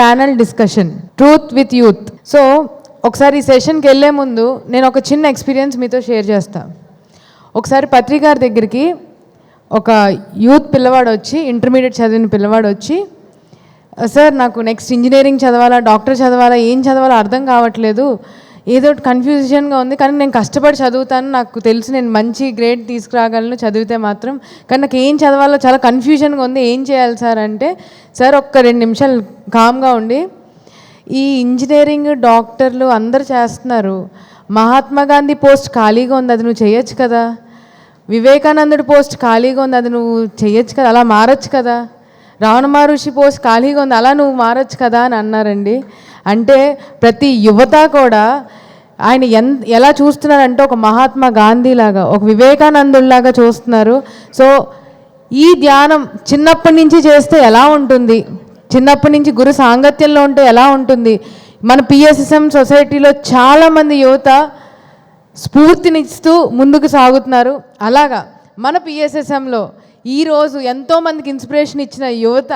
Panel discussion truth with youth so ఒకసారి ఈ సెషన్కి వెళ్ళే ముందు నేను ఒక చిన్న ఎక్స్పీరియన్స్ మీతో షేర్ చేస్తాను ఒకసారి పత్రికారి దగ్గరికి ఒక యూత్ పిల్లవాడు వచ్చి ఇంటర్మీడియట్ చదివిన పిల్లవాడు వచ్చి సార్ నాకు నెక్స్ట్ ఇంజనీరింగ్ చదవాలా డాక్టర్ చదవాలా ఏం చదవాలో అర్థం కావట్లేదు. ఏదో ఒకటి కన్ఫ్యూజన్గా ఉంది. కానీ నేను కష్టపడి చదువుతాను. నాకు తెలుసు నేను మంచి గ్రేడ్ తీసుకురాగలను చదివితే మాత్రం. కానీ నాకు ఏం చదవాలో చాలా కన్ఫ్యూజన్గా ఉంది. ఏం చేయాలి సార్ అంటే సార్ ఒక్క రెండు నిమిషాలు కామ్గా ఉండి ఈ ఇంజనీరింగ్ డాక్టర్లు అందరు చేస్తున్నారు. మహాత్మా గాంధీ పోస్ట్ ఖాళీగా ఉంది. అది నువ్వు చేయొచ్చు కదా. వివేకానందుడి పోస్ట్ ఖాళీగా ఉంది. అది నువ్వు చేయొచ్చు కదా. అలా మారచ్చు కదా. రావణ మహర్షి పోస్ట్ ఖాళీగా ఉంది. అలా నువ్వు మారచ్చు కదా అని అన్నారండి. అంటే ప్రతి యువత కూడా ఆయన ఎన్ ఎలా చూస్తున్నారంటే ఒక మహాత్మా గాంధీలాగా ఒక వివేకానందుల్లాగా చూస్తున్నారు. సో ఈ ధ్యానం చిన్నప్పటి నుంచి చేస్తే ఎలా ఉంటుంది? చిన్నప్పటి నుంచి గురు సాంగత్యంలో ఉంటే ఎలా ఉంటుంది? మన పిఎస్ఎస్ఎం సొసైటీలో చాలామంది యువత స్ఫూర్తినిస్తూ ముందుకు సాగుతున్నారు. అలాగా మన పిఎస్ఎస్ఎంలో ఈరోజు ఎంతోమందికి ఇన్స్పిరేషన్ ఇచ్చిన యువత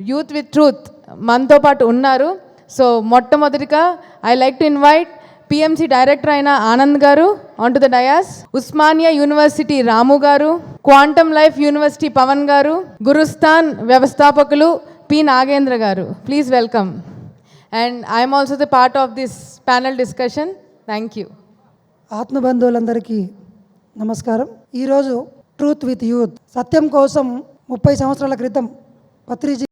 యూత్ విత్ ట్రూత్ మనతో పాటు ఉన్నారు. సో మొట్టమొదటిగా I like to invite PMC director అయిన Anand garu on to the dais Osmania university Ramu garu quantum life university Pawan గారు గురుస్థాన్ వ్యవస్థాపకులు P Nagendra garu. Please welcome and I'm also the part of this panel discussion thank you ఆత్మబంధువులందరికీ నమస్కారం. ఈరోజు truth with youth సత్యం కోసం ముప్పై సంవత్సరాల క్రితం పత్రిజీ